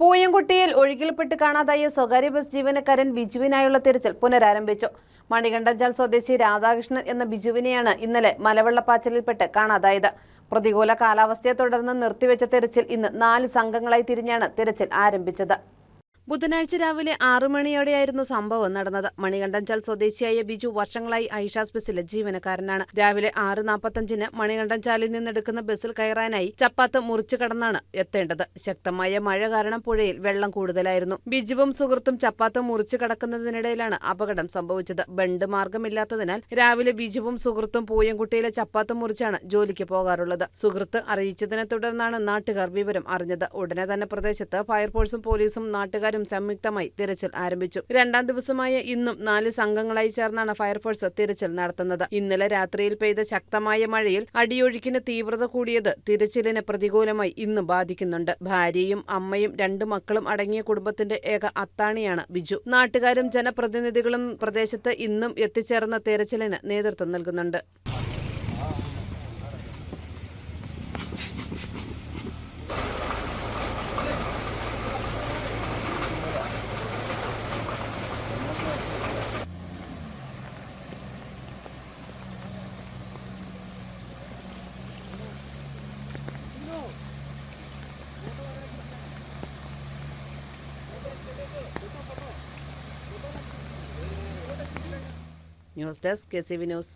പൂയംകുട്ടിയിൽ ഒഴുകിൽപ്പെട്ട് കാണാതായ സ്വകാര്യ ബസ് ജീവനക്കാരൻ ബിജുവിനായുള്ള തിരച്ചിൽ പുനരാരംഭിച്ചു. മണികണ്ഠഞ്ചാൽ സ്വദേശി രാധാകൃഷ്ണൻ എന്ന ബിജുവിനെയാണ് ഇന്നലെ മലവെള്ളപ്പാച്ചലിൽപ്പെട്ട് കാണാതായത്. പ്രതികൂല കാലാവസ്ഥയെ തുടർന്ന് നിർത്തിവെച്ച തിരച്ചിൽ ഇന്ന് നാല് സംഘങ്ങളായി തിരിഞ്ഞാണ് തിരച്ചിൽ ആരംഭിച്ചത്. ബുധനാഴ്ച രാവിലെ ആറു മണിയോടെയായിരുന്നു സംഭവം നടന്നത്. മണികണ്ഠൻചാൽ സ്വദേശിയായ ബിജു വർഷങ്ങളായി ഐഷാസ് ബസ്സിലെ ജീവനക്കാരനാണ്. രാവിലെ ആറ് നാൽപ്പത്തഞ്ചിന് മണികണ്ഠൻചാലിൽ നിന്നെടുക്കുന്ന ബസ്സിൽ കയറാനായി ചപ്പാത്ത് മുറിച്ചു കടന്നാണ് എത്തേണ്ടത്. ശക്തമായ മഴ കാരണം പുഴയിൽ വെള്ളം കൂടുതലായിരുന്നു. ബിജുവും സുഹൃത്തും ചപ്പാത്ത് മുറിച്ചു കടക്കുന്നതിനിടയിലാണ് അപകടം സംഭവിച്ചത്. ബണ്ട് മാർഗമില്ലാത്തതിനാൽ രാവിലെ ബിജുവും സുഹൃത്തും പൂയംകുട്ടിയിലെ ചപ്പാത്ത് മുറിച്ചാണ് ജോലിക്ക് പോകാറുള്ളത്. സുഹൃത്ത് അറിയിച്ചതിനെ തുടർന്നാണ് നാട്ടുകാർ വിവരം അറിഞ്ഞത്. ഉടനെ തന്നെ പ്രദേശത്ത് ഫയർഫോഴ്സും പോലീസും നാട്ടുകാരും സംയുക്തമായി തിരച്ചിൽ ആരംഭിച്ചു. രണ്ടാം ദിവസമായ ഇന്നും നാല് സംഘങ്ങളായി ചേർന്നാണ് ഫയർഫോഴ്സ് തിരച്ചിൽ നടത്തുന്നത്. ഇന്നലെ രാത്രിയിൽ പെയ്ത ശക്തമായ മഴയിൽ അടിയൊഴുക്കിന് തീവ്രത കൂടിയത് തിരച്ചിലിനെ പ്രതികൂലമായി ഇന്നും ബാധിക്കുന്നുണ്ട്. ഭാര്യയും അമ്മയും രണ്ടു മക്കളും അടങ്ങിയ കുടുംബത്തിന്റെ ഏക അത്താണിയാണ് ബിജു. നാട്ടുകാരും ജനപ്രതിനിധികളും പ്രദേശത്ത് ഇന്നും എത്തിച്ചേർന്ന തിരച്ചിലിന് നേതൃത്വം നൽകുന്നുണ്ട്. news desk K C V news